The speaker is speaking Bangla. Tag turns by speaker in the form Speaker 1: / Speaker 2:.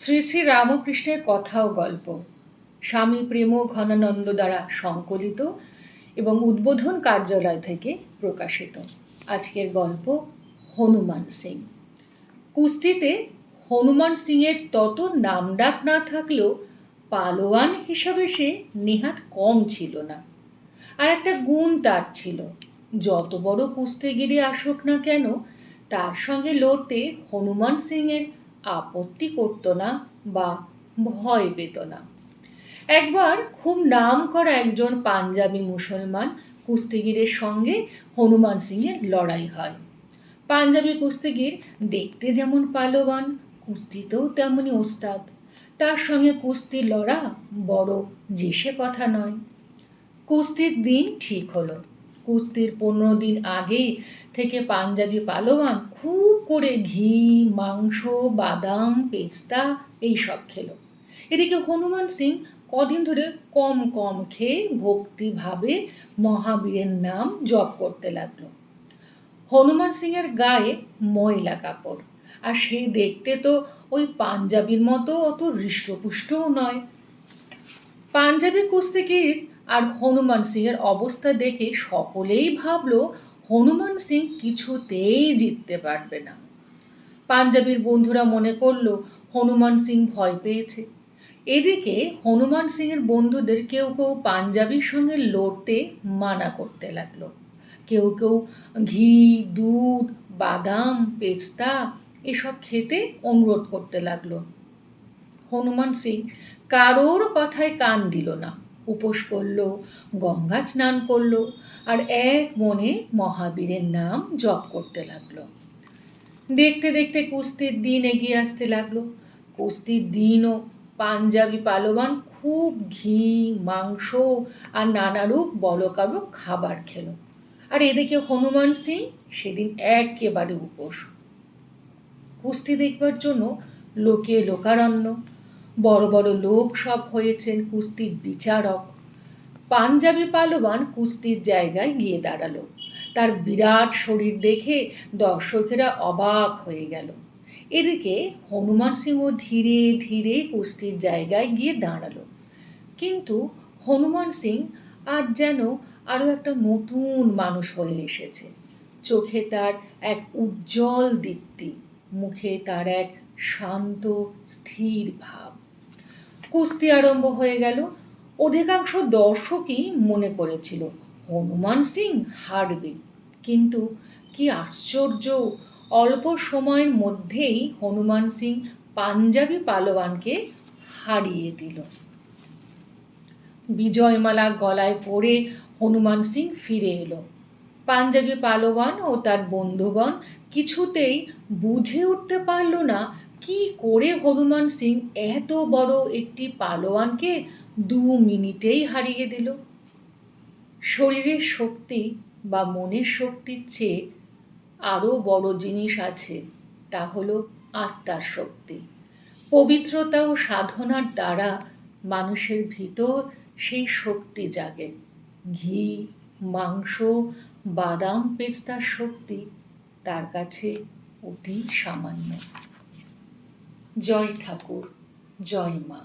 Speaker 1: শ্রী শ্রী রামকৃষ্ণের কথা ও গল্প। স্বামী প্রেম ঘনানন্দ দ্বারা সংকলিত এবং উদ্বোধন কার্যালয় থেকে প্রকাশিত। আজকের গল্প হনুমান সিং। কুস্তিতে হনুমান সিংয়ের তত নামডাক না থাকলেও পালোয়ান হিসাবে সে নেহাত কম ছিল না। আর একটা গুণ তার ছিল, যত বড় কুস্তিগিরি আসুক না কেন, তার সঙ্গে লড়তে হনুমান সিংয়ের আপত্তি করত না বা ভয় পেত না। একবার খুব নাম করা একজন পাঞ্জাবি মুসলমান কুস্তিগিরের সঙ্গে হনুমান সিংয়ের লড়াই হয়। পাঞ্জাবি কুস্তিগির দেখতে যেমন পালোয়ান, কুস্তিতেও তেমনই ওস্তাদ। তার সঙ্গে কুস্তি লড়া বড়, যে কথা নয়। কুস্তির দিন ঠিক হলো। কুস্তির পনেরো দিন আগে থেকে পাঞ্জাবি পালোয়ান, খুব করে ঘি, মাংস, বাদাম, পেস্তা এইসব খেলো। এদিকে হনুমান সিং কদিন ধরে কম কম খেয়ে ভক্তিভাবে মহাবীরের নাম জপ করতে লাগল। হনুমান সিংয়ের গায়ে ময়লা কাপড়, আর সেই দেখতে তো ওই পাঞ্জাবির মতো অত হৃষ্টপুষ্টও নয়। পাঞ্জাবি কুস্তিগির আর হনুমান সিংয়ের অবস্থা দেখে সকলেই ভাবল, হনুমান সিং কিছুতেই জিততে পারবে না। পাঞ্জাবির বন্ধুরা মনে করল, হনুমান সিং ভয় পেয়েছে। এদিকে হনুমান সিংয়ের বন্ধুদের কেউ কেউ পাঞ্জাবির সঙ্গে লড়তে মানা করতে লাগল। কেউ কেউ ঘি, দুধ, বাদাম, পেস্তা এসব খেতে অনুরোধ করতে লাগল। হনুমান সিং কারোর কথায় কান দিল না। উপোস করল, গঙ্গা স্নান করল আর এক মনে মহাবীরের নাম জপ করতে লাগল। দেখতে দেখতে কুস্তির দিন এগিয়ে আসতে লাগল। কুস্তির দিনও পাঞ্জাবি পালোয়ান খুব ঘি, মাংস আর নানারূপ বলকারূপ খাবার খেলো। আর এদিকে হনুমান সিং সেদিন একেবারে উপোস। কুস্তি দেখবার জন্য লোকে লোকারণ্য। বড় বড় লোক সব হয়েছেন কুস্তির বিচারক। পাঞ্জাবি পালোয়ান কুস্তির জায়গায় গিয়ে দাঁড়াল। তার বিরাট শরীর দেখে দর্শকেরা অবাক হয়ে গেল। এদিকে হনুমান সিংহ ধীরে ধীরে কুস্তির জায়গায় গিয়ে দাঁড়াল। কিন্তু হনুমান সিং আজ যেন আরও একটা নতুন মানুষ হয়ে এসেছে। চোখে তার এক উজ্জ্বল দীপ্তি, মুখে তার এক শান্ত, স্থির ভাব। কুস্তি আরম্ভ হয়ে গেল। অধিকাংশ দর্শকই মনে করেছিল, হনুমান সিং হারবে। কিন্তু কি আশ্চর্য, অল্প সময়ের মধ্যেই হনুমান সিং পাঞ্জাবি পালোয়ানকে হারিয়ে দিল। বিজয়মালা গলায় পড়ে হনুমান সিং ফিরে এলো। পাঞ্জাবি পালোয়ান ও তার বন্ধুগণ কিছুতেই বুঝে উঠতে পারল না কি করে হনুমান সিং এত বড় একটি পালোয়ানকে দু মিনিটেই হারিয়ে দিল? শরীরের শক্তি বা মনের শক্তির চেয়ে আরও বড় জিনিস আছে, তা হলো আত্মার শক্তি। পবিত্রতা ও সাধনার দ্বারা মানুষের ভিতর সেই শক্তি জাগে। ঘি, মাংস, বাদাম, পেস্তার শক্তি তার কাছে অতি সামান্য। জয় ঠাকুর জয় মা।